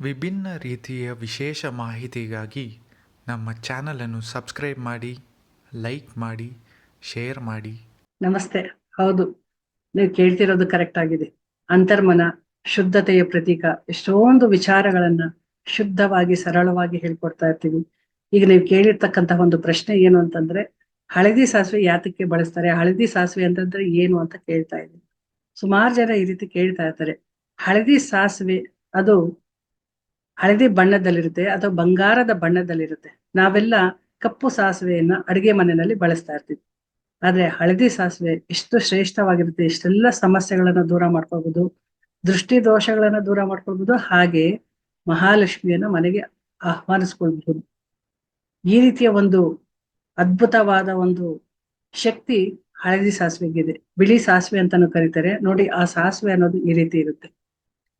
ವಿಭಿನ್ನ ರೀತಿಯ ವಿಶೇಷ ಮಾಹಿತಿಗಾಗಿ ನಮ್ಮ ಚಾನಲನ್ನು ಸಬ್ಸ್ಕ್ರೈಬ್ ಮಾಡಿ, ಲೈಕ್ ಮಾಡಿ, ಶೇರ್ ಮಾಡಿ. ನಮಸ್ತೆ. ಹೌದು, ನೀವು ಕೇಳ್ತಿರೋದು ಕರೆಕ್ಟ್ ಆಗಿದೆ. ಅಂತರ್ಮನ ಶುದ್ಧತೆಯ ಪ್ರತೀಕ, ಎಷ್ಟೊಂದು ವಿಚಾರಗಳನ್ನ ಶುದ್ಧವಾಗಿ, ಸರಳವಾಗಿ ಹೇಳ್ಕೊಡ್ತಾ ಇರ್ತೀವಿ. ಈಗ ನೀವು ಕೇಳಿರ್ತಕ್ಕಂತಹ ಒಂದು ಪ್ರಶ್ನೆ ಏನು ಅಂತಂದ್ರೆ, ಹಳದಿ ಸಾಸಿವೆ ಯಾತಕ್ಕೆ ಬಳಸ್ತಾರೆ? ಹಳದಿ ಸಾಸಿವೆ ಅಂತಂದ್ರೆ ಏನು ಅಂತ ಕೇಳ್ತಾ ಇದ್ದೀವಿ ಸುಮಾರು ಜನ ಈ ರೀತಿ ಕೇಳ್ತಾ ಇರ್ತಾರೆ. ಹಳದಿ ಸಾಸಿವೆ ಅದು ಹಳದಿ ಬಣ್ಣದಲ್ಲಿರುತ್ತೆ ಅಥವಾ ಬಂಗಾರದ ಬಣ್ಣದಲ್ಲಿರುತ್ತೆ. ನಾವೆಲ್ಲ ಕಪ್ಪು ಸಾಸಿವೆಯನ್ನ ಅಡಿಗೆ ಮನೆಯಲ್ಲಿ ಬಳಸ್ತಾ ಇರ್ತೀವಿ. ಆದ್ರೆ ಹಳದಿ ಸಾಸಿವೆ ಎಷ್ಟು ಶ್ರೇಷ್ಠವಾಗಿರುತ್ತೆ, ಎಷ್ಟೆಲ್ಲ ಸಮಸ್ಯೆಗಳನ್ನ ದೂರ ಮಾಡ್ಕೋಬಹುದು ದೃಷ್ಟಿ ದೋಷಗಳನ್ನ ದೂರ ಮಾಡ್ಕೊಳ್ಬಹುದು ಹಾಗೆ ಮಹಾಲಕ್ಷ್ಮಿಯನ್ನ ಮನೆಗೆ ಆಹ್ವಾನಿಸ್ಕೊಳ್ಬಹುದು ಈ ರೀತಿಯ ಒಂದು ಅದ್ಭುತವಾದ ಒಂದು ಶಕ್ತಿ ಹಳದಿ ಸಾಸಿವೆಗಿದೆ. ಬಿಳಿ ಸಾಸಿವೆ ಅಂತಾನು ಕರೀತಾರೆ. ನೋಡಿ, ಆ ಸಾಸಿವೆ ಅನ್ನೋದು ಈ ರೀತಿ ಇರುತ್ತೆ.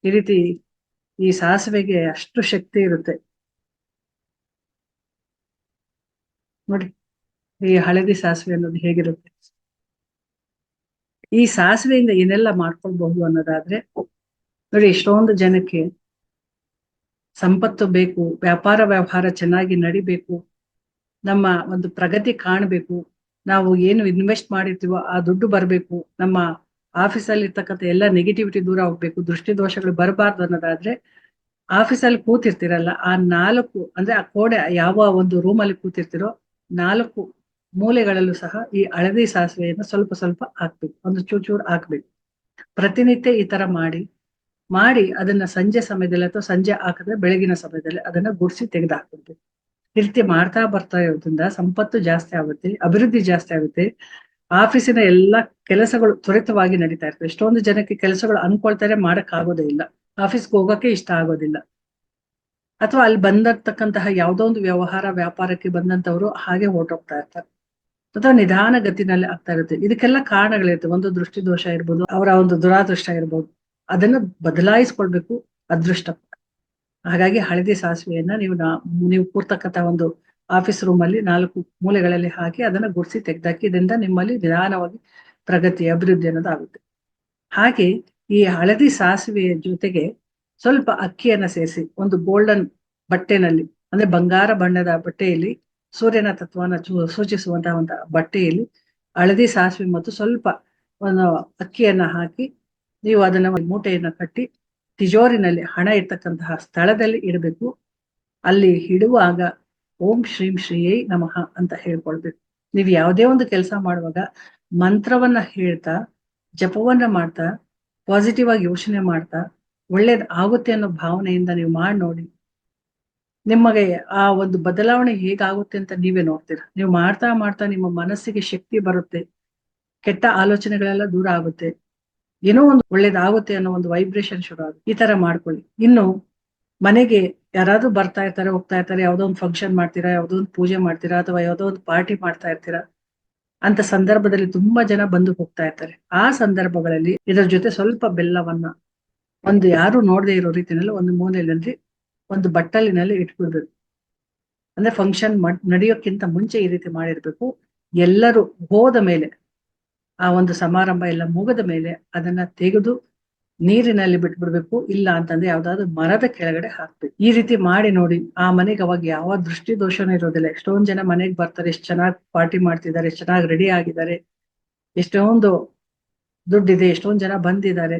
ಈ ರೀತಿ ಈ ಸಾಸಿವೆಗೆ ಅಷ್ಟು ಶಕ್ತಿ ಇರುತ್ತೆ. ನೋಡಿ, ಈ ಹಳದಿ ಸಾಸಿವೆ ಅನ್ನೋದು ಹೇಗಿರುತ್ತೆ? ಈ ಸಾಸಿವೆಯಿಂದ ಏನೆಲ್ಲ ಮಾಡ್ಕೊಳ್ಬಹುದು ಅನ್ನೋದಾದ್ರೆ, ನೋಡಿ ಎಷ್ಟೊಂದು ಜನಕ್ಕೆ ಸಂಪತ್ತು ಬೇಕು, ವ್ಯಾಪಾರ ವ್ಯವಹಾರ ಚೆನ್ನಾಗಿ ನಡಿಬೇಕು, ನಮ್ಮ ಒಂದು ಪ್ರಗತಿ ಕಾಣಬೇಕು, ನಾವು ಏನು ಇನ್ವೆಸ್ಟ್ ಮಾಡಿರ್ತೀವೋ ಆ ದುಡ್ಡು ಬರಬೇಕು, ನಮ್ಮ ಆಫೀಸಲ್ಲಿ ಇರ್ತಕ್ಕಂಥ ಎಲ್ಲ ನೆಗೆಟಿವಿಟಿ ದೂರ ಹೋಗ್ಬೇಕು, ದೃಷ್ಟಿ ದೋಷಗಳು ಬರಬಾರ್ದು ಅನ್ನೋದಾದ್ರೆ ಆಫೀಸಲ್ಲಿ ಕೂತಿರ್ತಿರಲ್ಲ, ಆ ನಾಲ್ಕು ಅಂದ್ರೆ ಆ ಕೋಡೆ ಯಾವ ಒಂದು ರೂಮಲ್ಲಿ ಕೂತಿರ್ತಿರೋ ನಾಲ್ಕು ಮೂಲೆಗಳಲ್ಲೂ ಸಹ ಈ ಹಳದಿ ಸಾಸಿವೆಯನ್ನು ಸ್ವಲ್ಪ ಸ್ವಲ್ಪ ಹಾಕ್ಬೇಕು, ಒಂದು ಚೂರ್ ಚೂರ್ ಹಾಕ್ಬೇಕು. ಪ್ರತಿನಿತ್ಯ ಈ ತರ ಮಾಡಿ ಮಾಡಿ ಅದನ್ನ ಸಂಜೆ ಸಮಯದಲ್ಲಿ ಅಥವಾ ಸಂಜೆ ಹಾಕಿದ್ರೆ ಬೆಳಗಿನ ಸಮಯದಲ್ಲಿ ಅದನ್ನ ಗುಡಿಸಿ ತೆಗೆದು ಹಾಕ್ಬಿಡ್ಬೇಕು ರೀತಿ ಮಾಡ್ತಾ ಬರ್ತಾ ಇರೋದ್ರಿಂದ ಸಂಪತ್ತು ಜಾಸ್ತಿ ಆಗುತ್ತೆ, ಅಭಿವೃದ್ಧಿ ಜಾಸ್ತಿ ಆಗುತ್ತೆ. ಆಫೀಸಿನ ಎಲ್ಲಾ ಕೆಲಸಗಳು ತ್ವರಿತವಾಗಿ ನಡೀತಾ ಇರ್ತವೆ. ಎಷ್ಟೊಂದು ಜನಕ್ಕೆ ಕೆಲಸಗಳು ಅನ್ಕೊಳ್ತಾರೆ ಮಾಡಕ್ ಆಗೋದೇ ಇಲ್ಲ. ಆಫೀಸ್ಗೆ ಹೋಗಕ್ಕೆ ಇಷ್ಟ ಆಗೋದಿಲ್ಲ. ಅಥವಾ ಅಲ್ಲಿ ಬಂದಿರ್ತಕ್ಕಂತಹ ಯಾವುದೋ ಒಂದು ವ್ಯವಹಾರ, ವ್ಯಾಪಾರಕ್ಕೆ ಬಂದಂತವ್ರು ಹಾಗೆ ಹೊರಟೋಗ್ತಾ ಇರ್ತಾರೆ. ಅಥವಾ ನಿಧಾನ ಗತಿನಲ್ಲಿ ಆಗ್ತಾ ಇರುತ್ತೆ. ಇದಕ್ಕೆಲ್ಲ ಕಾರಣಗಳಿರ್ತವೆ ಒಂದು ದೃಷ್ಟಿ ದೋಷ ಇರ್ಬೋದು, ಅವರ ಒಂದು ದುರಾದೃಷ್ಟ ಇರ್ಬೋದು. ಅದನ್ನ ಬದಲಾಯಿಸ್ಕೊಳ್ಬೇಕು ಅದೃಷ್ಟ. ಹಾಗಾಗಿ ಹಳದಿ ಸಾಸಿವೆಯನ್ನ ನೀವು ನೀವು ಕೂರ್ತಕ್ಕಂಥ ಒಂದು ಆಫೀಸ್ ರೂಮ್ ಅಲ್ಲಿ ನಾಲ್ಕು ಮೂಲೆಗಳಲ್ಲಿ ಹಾಕಿ ಅದನ್ನ ಗುಡಿಸಿ ತೆಗೆದಾಕಿ ಇದರಿಂದ ನಿಮ್ಮಲ್ಲಿ ನಿಧಾನವಾಗಿ ಪ್ರಗತಿ, ಅಭಿವೃದ್ಧಿ ಅನ್ನೋದು ಆಗುತ್ತೆ. ಹಾಗೆ ಈ ಹಳದಿ ಸಾಸಿವೆಯ ಜೊತೆಗೆ ಸ್ವಲ್ಪ ಅಕ್ಕಿಯನ್ನ ಸೇರಿಸಿ, ಒಂದು ಗೋಲ್ಡನ್ ಬಟ್ಟೆನಲ್ಲಿ, ಅಂದ್ರೆ ಬಂಗಾರ ಬಣ್ಣದ ಬಟ್ಟೆಯಲ್ಲಿ ಸೂರ್ಯನ ತತ್ವನ ಸೂಚಿಸುವಂತಹ ಒಂದು ಬಟ್ಟೆಯಲ್ಲಿ ಹಳದಿ ಸಾಸಿವೆ ಮತ್ತು ಸ್ವಲ್ಪ ಒಂದು ಅಕ್ಕಿಯನ್ನ ಹಾಕಿ, ನೀವು ಅದನ್ನ ಒಂದು ಮೂಟೆಯನ್ನ ಕಟ್ಟಿ, ತಿಜೋರಿನಲ್ಲಿ ಹಣ ಇರ್ತಕ್ಕಂತಹ ಸ್ಥಳದಲ್ಲಿ ಇಡಬೇಕು. ಅಲ್ಲಿ ಇಡುವಾಗ ಓಂ ಶ್ರೀಂ ಶ್ರೀಯೇ ನಮಃ ಅಂತ ಹೇಳ್ಕೊಳ್ಬೇಕು. ನೀವು ಯಾವುದೇ ಒಂದು ಕೆಲಸ ಮಾಡುವಾಗ ಮಂತ್ರವನ್ನ ಹೇಳ್ತಾ, ಜಪವನ್ನ ಮಾಡ್ತಾ ಪಾಸಿಟಿವ್ ಆಗಿ ಯೋಚನೆ ಮಾಡ್ತಾ, ಒಳ್ಳೇದ್ ಆಗುತ್ತೆ ಅನ್ನೋ ಭಾವನೆಯಿಂದ ನೀವು ಮಾಡಿ ನೋಡಿ. ನಿಮಗೆ ಆ ಒಂದು ಬದಲಾವಣೆ ಹೇಗಾಗುತ್ತೆ ಅಂತ ನೀವೇ ನೋಡ್ತೀರಾ. ನೀವು ಮಾಡ್ತಾ ಮಾಡ್ತಾ ನಿಮ್ಮ ಮನಸ್ಸಿಗೆ ಶಕ್ತಿ ಬರುತ್ತೆ. ಕೆಟ್ಟ ಆಲೋಚನೆಗಳೆಲ್ಲ ದೂರ ಆಗುತ್ತೆ. ಏನೋ ಒಂದು ಒಳ್ಳೇದಾಗುತ್ತೆ ಅನ್ನೋ ಒಂದು ವೈಬ್ರೇಷನ್ ಶುರು ಆಗುತ್ತೆ. ಈ ತರ ಮಾಡ್ಕೊಳ್ಳಿ. ಇನ್ನು ಮನೆಗೆ ಯಾರಾದ್ರೂ ಬರ್ತಾ ಇರ್ತಾರೆ, ಹೋಗ್ತಾ ಇರ್ತಾರೆ, ಯಾವ್ದೋ ಒಂದು ಫಂಕ್ಷನ್ ಮಾಡ್ತೀರಾ, ಯಾವ್ದೋ ಒಂದು ಪೂಜೆ ಮಾಡ್ತೀರಾ, ಅಥವಾ ಯಾವ್ದೋ ಒಂದು ಪಾರ್ಟಿ ಮಾಡ್ತಾ ಇರ್ತೀರಾ, ಅಂತ ಸಂದರ್ಭದಲ್ಲಿ ತುಂಬಾ ಜನ ಬಂದು ಹೋಗ್ತಾ ಇರ್ತಾರೆ. ಆ ಸಂದರ್ಭಗಳಲ್ಲಿ ಇದರ ಜೊತೆ ಸ್ವಲ್ಪ ಬೆಲ್ಲವನ್ನ ಒಂದು ಯಾರು ನೋಡದೆ ಇರೋ ರೀತಿಯಲ್ಲಿ ಒಂದು ಮೂಲೆಯಲ್ಲಿ ಒಂದು ಬಟ್ಟಲಿನಲ್ಲಿ ಇಟ್ಬಿಡ್ಬೇಕು. ಅಂದ್ರೆ ಫಂಕ್ಷನ್ ನಡೆಯೋಕ್ಕಿಂತ ಮುಂಚೆ ಈ ರೀತಿ ಮಾಡಿರ್ಬೇಕು. ಎಲ್ಲರೂ ಹೋದ ಮೇಲೆ, ಆ ಒಂದು ಸಮಾರಂಭ ಎಲ್ಲ ಮುಗದ ಮೇಲೆ ಅದನ್ನ ತೆಗೆದು ನೀರಿನಲ್ಲಿ ಬಿಟ್ಬಿಡ್ಬೇಕು, ಇಲ್ಲ ಅಂತಂದ್ರೆ ಯಾವ್ದಾದ್ರು ಮರದ ಕೆಳಗಡೆ ಹಾಕ್ಬೇಕು. ಈ ರೀತಿ ಮಾಡಿ ನೋಡಿ. ಆ ಮನೆಗೆ ಅವಾಗ ಯಾವ ದೃಷ್ಟಿ ದೋಷನೂ ಇರೋದಿಲ್ಲ. ಎಷ್ಟೊಂದ್ ಜನ ಮನೆಗೆ ಬರ್ತಾರೆ, ಎಷ್ಟ್ ಚೆನ್ನಾಗಿ ಪಾರ್ಟಿ ಮಾಡ್ತಿದ್ದಾರೆ, ಎಷ್ಟು ಚೆನ್ನಾಗಿ ರೆಡಿ ಆಗಿದ್ದಾರೆ, ಎಷ್ಟೊಂದು ದುಡ್ಡಿದೆ, ಎಷ್ಟೊಂದ್ ಜನ ಬಂದಿದ್ದಾರೆ,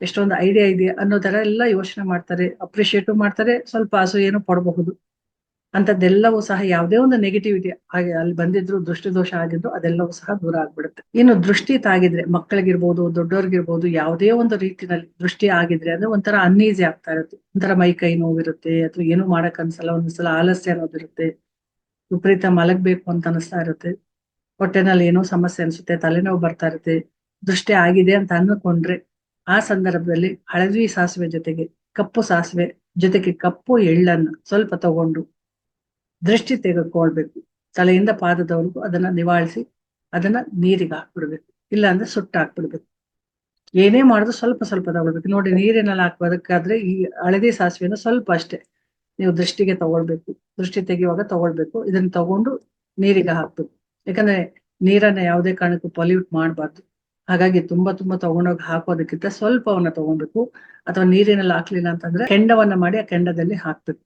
ಎಷ್ಟೊಂದು ಐಡಿಯಾ ಇದೆ ಅನ್ನೋ ತರ ಎಲ್ಲ ಯೋಚನೆ ಮಾಡ್ತಾರೆ ಅಪ್ರಿಶಿಯೇಟು ಮಾಡ್ತಾರೆ, ಸ್ವಲ್ಪ ಅಸೂಯೇನು ಪಡಬಹುದು. ಅಂತದ್ದೆಲ್ಲವೂ ಸಹ ಯಾವುದೇ ಒಂದು ನೆಗೆಟಿವಿಟಿ ಹಾಗೆ ಅಲ್ಲಿ ಬಂದಿದ್ರು ದೃಷ್ಟಿ ದೋಷ ಆಗಿದ್ರು ಅದೆಲ್ಲವೂ ಸಹ ದೂರ ಆಗ್ಬಿಡುತ್ತೆ. ಇನ್ನು ದೃಷ್ಟಿ ತಾಗಿದ್ರೆ, ಮಕ್ಕಳಿಗಿರ್ಬೋದು ದೊಡ್ಡವ್ರಿಗಿರ್ಬೋದು ಯಾವುದೇ ಒಂದು ರೀತಿನಲ್ಲಿ ದೃಷ್ಟಿ ಆಗಿದ್ರೆ ಅಂದ್ರೆ ಒಂಥರ ಅನ್ಈಸಿ ಆಗ್ತಾ ಇರುತ್ತೆ. ಒಂಥರ ಮೈ ಕೈ ನೋವಿರುತ್ತೆ, ಅಥವಾ ಏನು ಮಾಡಕ್ ಅನ್ಸಲ್ಲ ಒಂದ್ಸಲ ಆಲಸ್ಯ ಅನ್ನೋದಿರುತ್ತೆ. ವಿಪರೀತ ಮಲಗ್ಬೇಕು ಅಂತ ಅನಿಸ್ತಾ ಇರುತ್ತೆ. ಹೊಟ್ಟೆನಲ್ಲಿ ಏನೋ ಸಮಸ್ಯೆ ಅನ್ಸುತ್ತೆ, ತಲೆನೋವು ಬರ್ತಾ ಇರುತ್ತೆ. ದೃಷ್ಟಿ ಆಗಿದೆ ಅಂತ ಅನ್ಕೊಂಡ್ರೆ ಆ ಸಂದರ್ಭದಲ್ಲಿ ಹಳದಿ ಸಾಸಿವೆ ಜೊತೆಗೆ ಕಪ್ಪು ಸಾಸಿವೆ, ಜೊತೆಗೆ ಕಪ್ಪು ಎಳ್ಳನ್ನ ಸ್ವಲ್ಪ ತಗೊಂಡು ದೃಷ್ಟಿ ತೆಗೆದುಕೊಳ್ಬೇಕು. ತಲೆಯಿಂದ ಪಾದದವರೆಗೂ ಅದನ್ನ ನಿವಾಳಿಸಿ, ಅದನ್ನ ನೀರಿಗೆ ಹಾಕ್ಬಿಡ್ಬೇಕು. ಇಲ್ಲ ಅಂದ್ರೆ ಸುಟ್ಟ ಹಾಕ್ಬಿಡ್ಬೇಕು. ಏನೇ ಮಾಡಿದ್ರು ಸ್ವಲ್ಪ ಸ್ವಲ್ಪ ತಗೊಳ್ಬೇಕು ನೋಡಿ, ನೀರಿನಲ್ಲಿ ಹಾಕ್ಬೋದಕ್ಕಾದ್ರೆ ಈ ಹಳದಿ ಸಾಸಿವೆನ ಸ್ವಲ್ಪ ಅಷ್ಟೇ ನೀವು ದೃಷ್ಟಿಗೆ ತಗೊಳ್ಬೇಕು. ದೃಷ್ಟಿ ತೆಗೆಯುವಾಗ ತಗೊಳ್ಬೇಕು. ಇದನ್ನ ತಗೊಂಡು ನೀರಿಗೆ ಹಾಕ್ಬೇಕು. ಯಾಕಂದ್ರೆ ನೀರನ್ನ ಯಾವುದೇ ಕಾರಣಕ್ಕೂ ಪೊಲ್ಯೂಟ್ ಮಾಡಬಾರ್ದು. ಹಾಗಾಗಿ ತುಂಬಾ ತುಂಬಾ ತಗೊಂಡೋಗಿ ಹಾಕೋದಕ್ಕಿಂತ ಸ್ವಲ್ಪವನ್ನ ತಗೊಬೇಕು ಅಥವಾ ನೀರಿನಲ್ಲಿ ಹಾಕ್ಲಿಲ್ಲ ಅಂತಂದ್ರೆ ಕೆಂಡವನ್ನ ಮಾಡಿ ಆ ಕೆಂಡದಲ್ಲಿ ಹಾಕ್ಬೇಕು.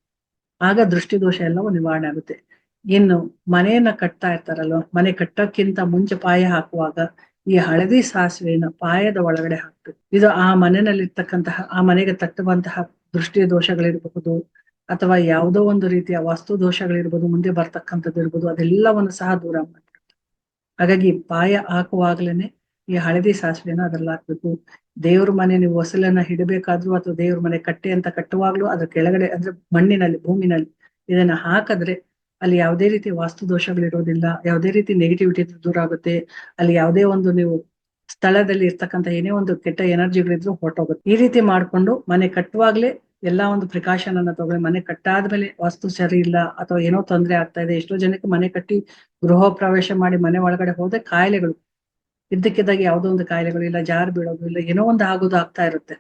ಆಗ ದೃಷ್ಟಿದೋಷ ಎಲ್ಲವೂ ನಿವಾರಣೆ ಆಗುತ್ತೆ. ಇನ್ನು ಮನೆಯನ್ನ ಕಟ್ತಾ ಇರ್ತಾರಲ್ವ, ಮನೆ ಕಟ್ಟಕ್ಕಿಂತ ಮುಂಚೆ ಪಾಯ ಹಾಕುವಾಗ ಈ ಹಳದಿ ಸಾಸಿವೆಯನ್ನ ಪಾಯದ ಒಳಗಡೆ ಹಾಕ್ಬೇಕು. ಇದು ಆ ಮನೆಯಲ್ಲಿ ಇರ್ತಕ್ಕಂತಹ ಆ ಮನೆಗೆ ತಟ್ಟುವಂತಹ ದೃಷ್ಟಿ ದೋಷಗಳಿರಬಹುದು, ಅಥವಾ ಯಾವುದೋ ಒಂದು ರೀತಿಯ ವಾಸ್ತು ದೋಷಗಳಿರ್ಬೋದು, ಮುಂದೆ ಬರ್ತಕ್ಕಂಥದ್ದು ಇರ್ಬೋದು, ಅದೆಲ್ಲವನ್ನು ಸಹ ದೂರ ಮಾಡ್ತಾರೆ ಹಾಗಾಗಿ ಪಾಯ ಹಾಕುವಾಗ್ಲೇನೆ ಈ ಹಳದಿ ಸಾಸಿವೆನ ಅದ್ರಲ್ಲಿ ಹಾಕ್ಬೇಕು. ದೇವ್ರ ಮನೆ ನೀವು ಹೊಸಲನ್ನ ಹಿಡಬೇಕಾದ್ರು ಅಥವಾ ದೇವ್ರ ಮನೆ ಕಟ್ಟೆ ಅಂತ ಕಟ್ಟುವಾಗ್ಲೂ ಅದ್ರ ಕೆಳಗಡೆ ಅಂದ್ರೆ ಮಣ್ಣಿನಲ್ಲಿ, ಭೂಮಿನಲ್ಲಿ ಇದನ್ನ ಹಾಕಿದ್ರೆ ಅಲ್ಲಿ ಯಾವುದೇ ರೀತಿ ವಾಸ್ತು ದೋಷಗಳಿರೋದಿಲ್ಲ, ಯಾವುದೇ ರೀತಿ ನೆಗೆಟಿವಿಟಿ ದೂರ ಆಗುತ್ತೆ, ಅಲ್ಲಿ ಯಾವುದೇ ಒಂದು ನೀವು ಸ್ಥಳದಲ್ಲಿ ಇರ್ತಕ್ಕಂಥ ಏನೇ ಒಂದು ಕೆಟ್ಟ ಎನರ್ಜಿಗಳಿದ್ರು ಹೊರಟೋಗುತ್ತೆ. ಈ ರೀತಿ ಮಾಡ್ಕೊಂಡು ಮನೆ ಕಟ್ಟುವಾಗ್ಲೇ ಎಲ್ಲಾ ಒಂದು ಪ್ರಿಕಾಷನ್ ಅನ್ನ ತಗೊಳ್ಳಿ. ಮನೆ ಕಟ್ಟಾದ್ಮೇಲೆ ವಾಸ್ತು ಸರಿ ಇಲ್ಲ ಅಥವಾ ಏನೋ ತೊಂದರೆ ಆಗ್ತಾ ಇದೆ, ಎಷ್ಟೋ ಜನಕ್ಕೆ ಮನೆ ಕಟ್ಟಿ ಗೃಹ ಪ್ರವೇಶ ಮಾಡಿ ಮನೆ ಒಳಗಡೆ ಹೋದ್ರೆ ಕಾಯಿಲೆಗಳು ಇದ್ದಕ್ಕಿದ್ದಾಗ ಯಾವುದೋ ಒಂದು ಕಾಯಿಲೆಗಳು ಇಲ್ಲ, ಜಾರ್ ಬೀಳೋದು ಇಲ್ಲ, ಏನೋ ಒಂದು ಆಗೋದು ಆಗ್ತಾ ಇರುತ್ತೆ.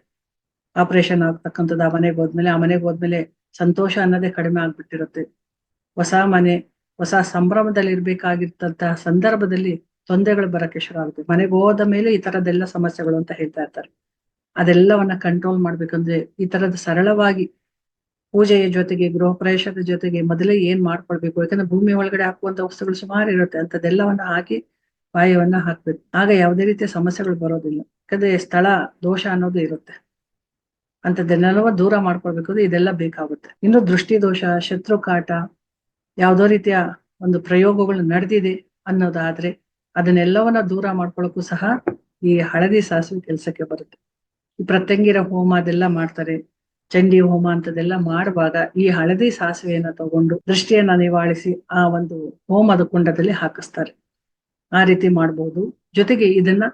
ಆಪರೇಷನ್ ಆಗ್ತಕ್ಕಂಥದ್ದು ಆ ಮನೆಗೆ ಹೋದ್ಮೇಲೆ, ಆ ಮನೆಗೆ ಹೋದ್ಮೇಲೆ ಸಂತೋಷ ಅನ್ನೋದೇ ಕಡಿಮೆ ಆಗ್ಬಿಟ್ಟಿರುತ್ತೆ. ಹೊಸ ಮನೆ, ಹೊಸ ಸಂಭ್ರಮದಲ್ಲಿ ಇರ್ಬೇಕಾಗಿರ್ತಂತಹ ಸಂದರ್ಭದಲ್ಲಿ ತೊಂದರೆಗಳು ಬರಕ್ಕೆ ಶುರು ಆಗುತ್ತೆ. ಮನೆಗೆ ಹೋದ ಮೇಲೆ ಈ ತರದೆಲ್ಲ ಸಮಸ್ಯೆಗಳು ಅಂತ ಹೇಳ್ತಾ ಇರ್ತಾರೆ. ಅದೆಲ್ಲವನ್ನ ಕಂಟ್ರೋಲ್ ಮಾಡ್ಬೇಕಂದ್ರೆ ಈ ತರದ ಸರಳವಾಗಿ ಪೂಜೆಯ ಜೊತೆಗೆ ಗೃಹ ಪ್ರವೇಶದ ಜೊತೆಗೆ ಮೊದಲೇ ಏನ್ ಮಾಡ್ಕೊಳ್ಬೇಕು? ಯಾಕಂದ್ರೆ ಭೂಮಿ ಒಳಗಡೆ ಹಾಕುವಂತ ವಸ್ತುಗಳು ಸುಮಾರು ಇರುತ್ತೆ. ಅಂತದೆಲ್ಲವನ್ನ ಹಾಕಿ ಪಾಯವನ್ನ ಹಾಕ್ಬೇಕು. ಆಗ ಯಾವುದೇ ರೀತಿಯ ಸಮಸ್ಯೆಗಳು ಬರೋದಿಲ್ಲ. ಯಾಕಂದ್ರೆ ಸ್ಥಳ ದೋಷ ಅನ್ನೋದು ಇರುತ್ತೆ. ಅಂತದನ್ನೆಲ್ಲವ ದೂರ ಮಾಡ್ಕೊಳ್ಬೇಕು ಇದೆಲ್ಲ ಬೇಕಾಗುತ್ತೆ. ಇನ್ನು ದೃಷ್ಟಿ ದೋಷ ಶತ್ರು ಕಾಟ ಯಾವುದೋ ರೀತಿಯ ಒಂದು ಪ್ರಯೋಗಗಳು ನಡೆದಿದೆ ಅನ್ನೋದಾದ್ರೆ ಅದನ್ನೆಲ್ಲವನ್ನ ದೂರ ಮಾಡ್ಕೊಳಕ್ಕೂ ಸಹ ಈ ಹಳದಿ ಸಾಸಿವೆ ಕೆಲಸಕ್ಕೆ ಬರುತ್ತೆ. ಈ ಪ್ರತ್ಯಂಗಿರ ಹೋಮ ಅದೆಲ್ಲ ಮಾಡ್ತಾರೆ. ಚಂಡಿ ಹೋಮ ಅಂತದೆಲ್ಲ ಮಾಡುವಾಗ ಈ ಹಳದಿ ಸಾಸಿವೆಯನ್ನ ತಗೊಂಡು ದೃಷ್ಟಿಯನ್ನ ನಿವಾಳಿಸಿ ಆ ಒಂದು ಹೋಮದ ಕುಂಡದಲ್ಲಿ ಹಾಕಿಸ್ತಾರೆ. ಆ ರೀತಿ ಮಾಡ್ಬೋದು. ಜೊತೆಗೆ ಇದನ್ನ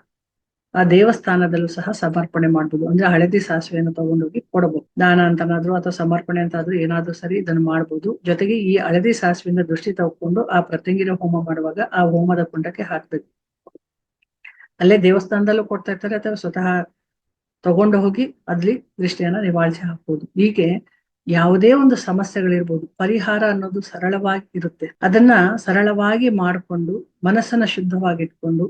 ಆ ದೇವಸ್ಥಾನದಲ್ಲೂ ಸಹ ಸಮರ್ಪಣೆ ಮಾಡ್ಬೋದು. ಅಂದ್ರೆ ಹಳದಿ ಸಾಸಿವೆಯನ್ನು ತಗೊಂಡೋಗಿ ಕೊಡಬಹುದು. ದಾನ ಅಂತನಾದ್ರೂ ಅಥವಾ ಸಮರ್ಪಣೆ ಅಂತಾದ್ರೂ ಏನಾದ್ರೂ ಸರಿ ಇದನ್ನ ಮಾಡ್ಬೋದು. ಜೊತೆಗೆ ಈ ಹಳದಿ ಸಾಸಿವೆಯಿಂದ ದೃಷ್ಟಿ ತಗೊಂಡು ಆ ಪ್ರತಿಂಗಿರ ಹೋಮ ಮಾಡುವಾಗ ಆ ಹೋಮದ ಕುಂಡಕ್ಕೆ ಹಾಕ್ಬೇಕು. ಅಲ್ಲೇ ದೇವಸ್ಥಾನದಲ್ಲೂ ಕೊಡ್ತಾ ಇರ್ತಾರೆ ಅಥವಾ ಸ್ವತಃ ತಗೊಂಡು ಹೋಗಿ ಅಲ್ಲಿ ದೃಷ್ಟಿಯನ್ನ ನಿವಾಳಿಸಿ ಹಾಕ್ಬೋದು. ಹೀಗೆ ಯಾವುದೇ ಒಂದು ಸಮಸ್ಯೆಗಳಿರ್ಬೋದು, ಪರಿಹಾರ ಅನ್ನೋದು ಸರಳವಾಗಿ ಇರುತ್ತೆ ಅದನ್ನ ಸರಳವಾಗಿ ಮಾಡಿಕೊಂಡು, ಮನಸ್ಸನ್ನ ಶುದ್ಧವಾಗಿಟ್ಕೊಂಡು,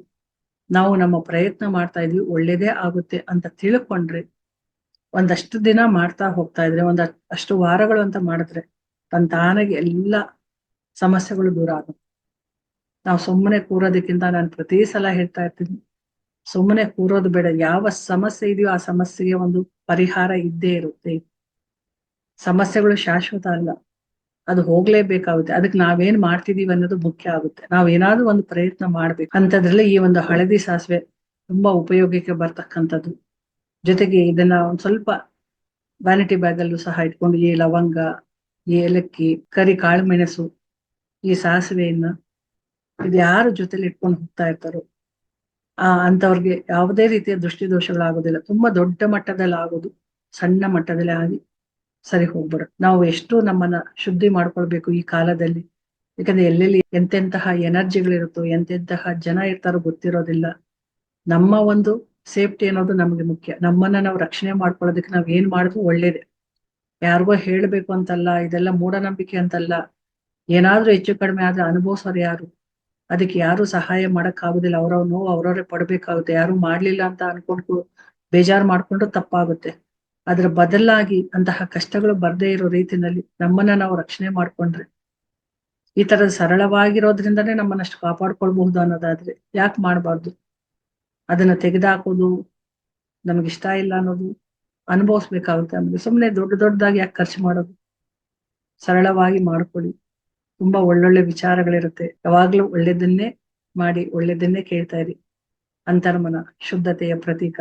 ನಾವು ನಮ್ಮ ಪ್ರಯತ್ನ ಮಾಡ್ತಾ ಇದ್ವಿ, ಒಳ್ಳೇದೇ ಆಗುತ್ತೆ ಅಂತ ತಿಳ್ಕೊಂಡ್ರೆ, ಒಂದಷ್ಟು ದಿನ ಮಾಡ್ತಾ ಹೋಗ್ತಾ ಇದ್ರೆ, ಒಂದ್ ಅಷ್ಟು ವಾರಗಳು ಅಂತ ಮಾಡಿದ್ರೆ ತನ್ನ ತಾನಾಗಿ ಎಲ್ಲ ಸಮಸ್ಯೆಗಳು ದೂರ ಆಗುತ್ತೆ. ನಾವು ಸುಮ್ಮನೆ ಕೂರೋದಕ್ಕಿಂತ ನಾನು ಪ್ರತಿ ಸಲ ಹೇಳ್ತಾ ಇರ್ತೀನಿ ಸುಮ್ಮನೆ ಕೂರೋದು ಬೇಡ. ಯಾವ ಸಮಸ್ಯೆ ಇದೆಯೋ ಆ ಸಮಸ್ಯೆಗೆ ಒಂದು ಪರಿಹಾರ ಇದ್ದೇ ಇರುತ್ತೆ. ಸಮಸ್ಯೆಗಳು ಶಾಶ್ವತ ಅಲ್ಲ. ಅದು ಹೋಗ್ಲೇಬೇಕಾಗುತ್ತೆ. ಅದಕ್ಕೆ ನಾವೇನ್ ಮಾಡ್ತಿದೀವಿ ಅನ್ನೋದು ಮುಖ್ಯ ಆಗುತ್ತೆ. ನಾವ್ ಏನಾದ್ರೂ ಒಂದು ಪ್ರಯತ್ನ ಮಾಡ್ಬೇಕು. ಅಂತದ್ರಲ್ಲಿ ಈ ಒಂದು ಹಳದಿ ಸಾಸಿವೆ ತುಂಬಾ ಉಪಯೋಗಕ್ಕೆ ಬರ್ತಕ್ಕಂಥದ್ದು. ಜೊತೆಗೆ ಇದನ್ನ ಒಂದ್ ಸ್ವಲ್ಪ ವ್ಯಾನಿಟಿ ಬ್ಯಾಗ್ ಅಲ್ಲೂ ಸಹ ಇಟ್ಕೊಂಡು ಈ ಲವಂಗ, ಈ ಏಲಕ್ಕಿ, ಕರಿ ಕಾಳು ಮೆಣಸು ಈ ಸಾಸಿವೆಯನ್ನ ಇದು ಯಾರು ಜೊತೆಲಿ ಇಟ್ಕೊಂಡು ಹೋಗ್ತಾ ಇರ್ತಾರೋ, ಆ ಅಂತವ್ರಿಗೆ ಯಾವುದೇ ರೀತಿಯ ದೃಷ್ಟಿ ದೋಷಗಳಾಗೋದಿಲ್ಲ ತುಂಬಾ ದೊಡ್ಡ ಮಟ್ಟದಲ್ಲಿ ಆಗೋದು ಸಣ್ಣ ಮಟ್ಟದಲ್ಲಿ ಆಗಿ ಸರಿ ಹೋಗ್ಬಿಡುತ್ತೆ ನಾವು ಎಷ್ಟು ನಮ್ಮನ್ನ ಶುದ್ಧಿ ಮಾಡ್ಕೊಳ್ಬೇಕು ಈ ಕಾಲದಲ್ಲಿ. ಯಾಕಂದ್ರೆ ಎಲ್ಲೆಲ್ಲಿ ಎಂತೆಂತಹ ಎನರ್ಜಿಗಳಿರುತ್ತೋ, ಎಂತೆಂತಹ ಜನ ಇರ್ತಾರೋ ಗೊತ್ತಿರೋದಿಲ್ಲ. ನಮ್ಮ ಒಂದು ಸೇಫ್ಟಿ ಅನ್ನೋದು ನಮಗೆ ಮುಖ್ಯ. ನಮ್ಮನ್ನ ನಾವು ರಕ್ಷಣೆ ಮಾಡ್ಕೊಳ್ಳೋದಕ್ಕೆ ನಾವ್ ಏನ್ ಮಾಡಿದ್ರು ಒಳ್ಳೇದೆ. ಯಾರಿಗೋ ಹೇಳ್ಬೇಕು ಅಂತಲ್ಲ, ಇದೆಲ್ಲ ಮೂಢನಂಬಿಕೆ ಅಂತಲ್ಲ. ಏನಾದ್ರೂ ಹೆಚ್ಚು ಕಡಿಮೆ ಆದ್ರೆ ಅನುಭವಿಸೋರು ಯಾರು? ಅದಕ್ಕೆ ಯಾರು ಸಹಾಯ ಮಾಡಕ್ ಆಗುದಿಲ್ಲ. ಅವ್ರವ್ರ ನೋವು ಅವ್ರವ್ರೆ ಪಡ್ಬೇಕಾಗುತ್ತೆ. ಯಾರು ಮಾಡ್ಲಿಲ್ಲ ಅಂತ ಅನ್ಕೊಂಡು ಬೇಜಾರು ಮಾಡ್ಕೊಂಡು ತಪ್ಪಾಗುತ್ತೆ. ಅದ್ರ ಬದಲಾಗಿ ಅಂತಹ ಕಷ್ಟಗಳು ಬರದೇ ಇರೋ ರೀತಿನಲ್ಲಿ ನಮ್ಮನ್ನ ನಾವು ರಕ್ಷಣೆ ಮಾಡ್ಕೊಂಡ್ರೆ ಈ ತರ ಸರಳವಾಗಿರೋದ್ರಿಂದನೇ ನಮ್ಮನ್ನಷ್ಟು ಕಾಪಾಡ್ಕೊಳ್ಬಹುದು ಅನ್ನೋದಾದ್ರೆ ಯಾಕೆ ಮಾಡಬಾರ್ದು? ಅದನ್ನ ತೆಗೆದಾಕೋದು ನಮ್ಗೆ ಇಷ್ಟ ಇಲ್ಲ ಅನ್ನೋದು ಅನುಭವಿಸ್ಬೇಕಾಗುತ್ತೆ ನಮ್ಗೆ. ಸುಮ್ಮನೆ ದೊಡ್ಡ ದೊಡ್ಡದಾಗಿ ಯಾಕೆ ಖರ್ಚು ಮಾಡೋದು? ಸರಳವಾಗಿ ಮಾಡ್ಕೊಳ್ಳಿ. ತುಂಬಾ ಒಳ್ಳೊಳ್ಳೆ ವಿಚಾರಗಳಿರುತ್ತೆ. ಯಾವಾಗ್ಲೂ ಒಳ್ಳೇದನ್ನೇ ಮಾಡಿ, ಒಳ್ಳೇದನ್ನೇ ಕೇಳ್ತಾ ಇರಿ. ಅಂತರ್ಮನ, ಶುದ್ಧತೆಯ ಪ್ರತೀಕ.